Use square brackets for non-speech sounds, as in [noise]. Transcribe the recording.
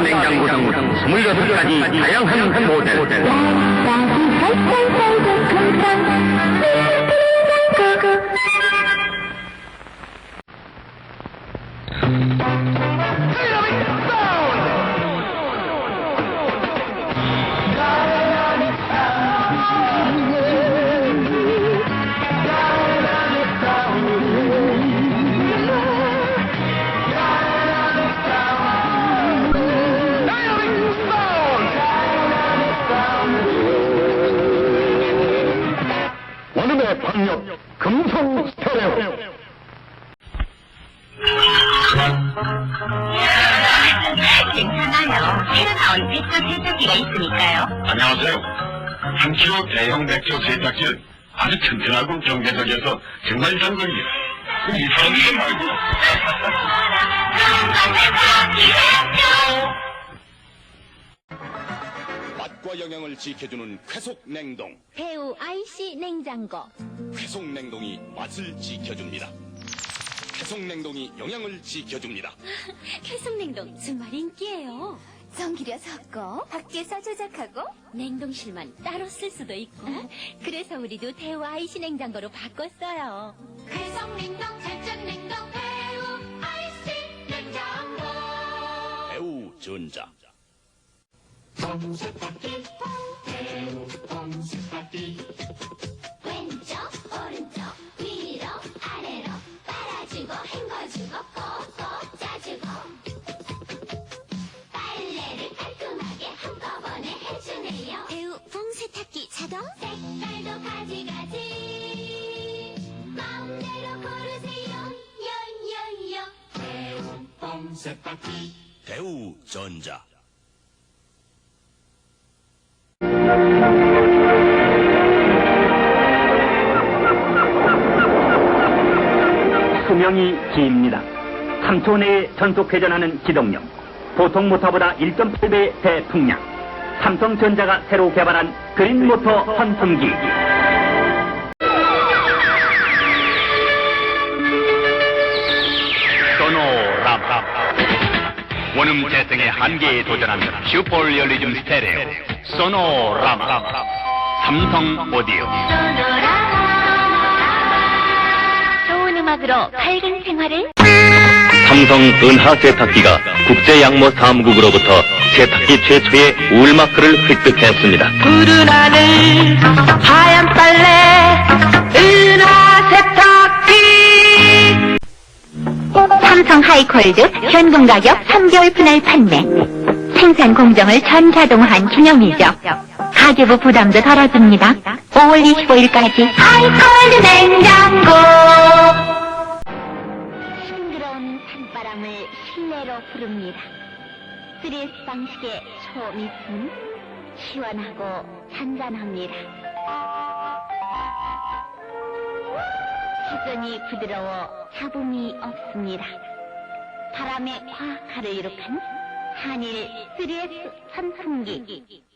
嗯好的嗯嗯嗯嗯嗯嗯嗯嗯嗯嗯嗯嗯 금성 스테레오. 괜찮아요. 새로 나온 백조 세탁기가 있으니까요. 안녕하세요. 3kg 대형 맥주 세탁기는 아주 튼튼하고 경제적이어서 정말 장관이에요. 그 이상한 거 말고. 영양을 지켜주는 쾌속 냉동. 배우 IC 냉장고. 쾌속 냉동이 맛을 지켜줍니다. 쾌속 냉동이 영양을 지켜줍니다. [laughs] 캐송냉동 정말 인기예요. 전기료 섞고 밖에서 조작하고 냉동실만 따로 쓸 수도 있고 그래서 우리도 대우 IC 냉장고로 바꿨어요. 캐송냉동 절전 냉동 배우 IC 냉장고. 배우 전자. 왼쪽 오른쪽 위로 아래로 빨아주고 헹궈주고 꼭꼭 짜주고. 빨래를 깔끔하게 한꺼번에 해주네요. 배우 뽕세탁기 자동? 색깔도 가지가지. 마음대로 고르세요. 요요요. 배우 전자. 수명이 깁니다. 3초 내에 전속 회전하는 기동력, 보통 모터보다 1.8배 대풍량, 삼성전자가 새로 개발한 그린 모터 선풍기. 소노라마. 원음 재생의 한계에 도전한 슈퍼 리얼리즘 스테레오 소노라마 삼성 오디오 음악으로 밝은 생활을 삼성 은하 세탁기가 국제 양모 사무국으로부터 세탁기 최초의 우울마크를 획득했습니다. 푸른 하늘, 하얀 빨래, 은하 세탁기. 삼성 하이콜드 현금 가격 3개월 분할 판매. 생산 공정을 전자동화한 기념이죠. 가계부 부담도 덜어줍니다. 5월 25일까지 하이콜드 냉장고. 산바람을 실내로 부릅니다. 3S 방식의 초미순 시원하고 잔잔합니다. 회전이 부드러워 잡음이 없습니다. 바람의 과학화를 이룩한 한일 3S 선풍기